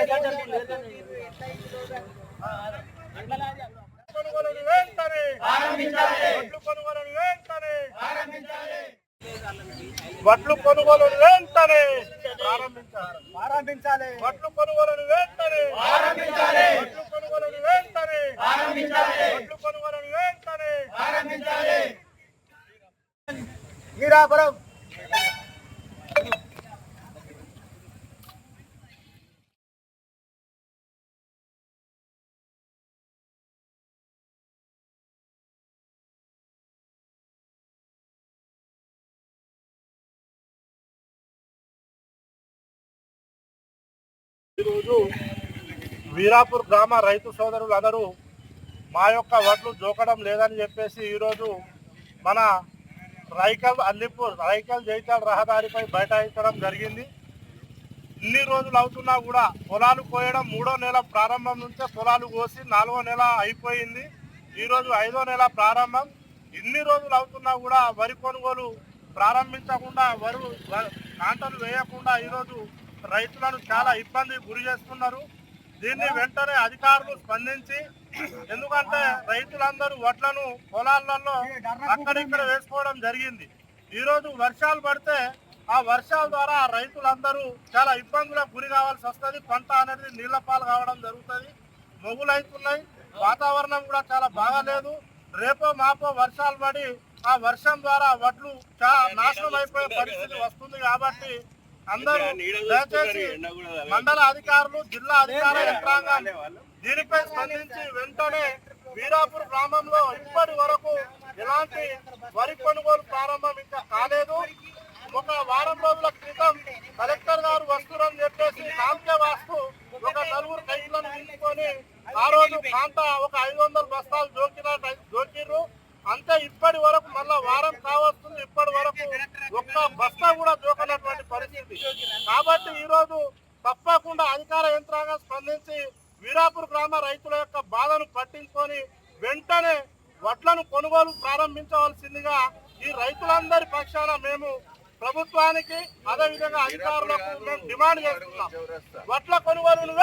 వెంటనే వడ్లు కొనుగోలును వెంటనే ప్రారంభించాలి వడ్లు కొనుగోలును వెంటనే ప్రారంభించాలి. వడ్లు కొనుగోలును వెంటనే ప్రారంభించాలి వడ్లు కొనుగోలును వెంటనే ప్రారంభించాలి వీరాపురం ఈరోజు వీరాపూర్ గ్రామ రైతు సోదరులందరూ మా యొక్క వడ్లు జోకడం లేదని చెప్పేసి ఈరోజు మన రైకల్ అల్లిపూర్ రైకల్ జైతాల్ రహదారిపై బైఠాయించడం జరిగింది. ఇన్ని రోజులు అవుతున్నా కూడా పొలాలు కోయడం మూడో నెల ప్రారంభం నుంచే పొలాలు కోసి నాలుగో నెల అయిపోయింది. ఈరోజు ఐదో నెల ప్రారంభం. ఇన్ని రోజులు అవుతున్నా కూడా వరి కొనుగోలు ప్రారంభించకుండా వరు వ- నాటలు వేయకుండా ఈరోజు రైతులను చాలా ఇబ్బంది గురి చేస్తున్నారు. దీన్ని వెంటనే అధికారులు స్పందించి ఎందుకంటే రైతులందరూ వడ్లను పొలాలలో అక్కడిక్కడ వేసుకోవడం జరిగింది. ఈరోజు వర్షాలు పడితే ఆ వర్షాల ద్వారా రైతులందరూ చాలా ఇబ్బందులకు గురి కావాల్సి వస్తుంది. పంట అనేది నీళ్ళ పాలు కావడం జరుగుతుంది. మొగులైతున్నాయి వాతావరణం కూడా చాలా బాగాలేదు. రేపో మాపో వర్షాలు పడి ఆ వర్షం ద్వారా వడ్లు చాలా నాశనం అయిపోయే పరిస్థితి వస్తుంది కాబట్టి అందరూ దయచేసి మండల అధికారులు జిల్లా అధికార యంత్రాంగం దీనిపై స్పందించి వెంటనే వీరాపూర్ గ్రామంలో ఇప్పటి వరకు ఎలాంటి వరి కొనుగోలు ప్రారంభం ఇంకా కాలేదు. ఒక వారం రోజుల క్రితం కలెక్టర్ గారు వస్తున్నారని చెప్పేసి నామకే వాస్తు ఒక నలుగురు రైతులను తీసుకొని ఆ రోజు కాంత ఒక ఐదు వందల బస్తాలు జోకిన జోకిర్రు అంతే ఇప్పటి వరకు మళ్ళా వారం కావస్తుంది. ఇప్పటి వరకు ఒక్క బస్తా కూడా జోకనటువంటి పరిస్థితి కాబట్టి ఈ రోజు తప్పకుండా అధికార యంత్రాంగం స్పందించి వీరాపూర్ గ్రామ రైతుల యొక్క బాధను పట్టించుకొని వెంటనే వడ్లను కొనుగోలు ప్రారంభించవలసిందిగా ఈ రైతులందరి పక్షాన మేము ప్రభుత్వానికి అదేవిధంగా అధికారులకు మేము డిమాండ్ చేస్తున్నాం. వడ్ల కొనుగోలును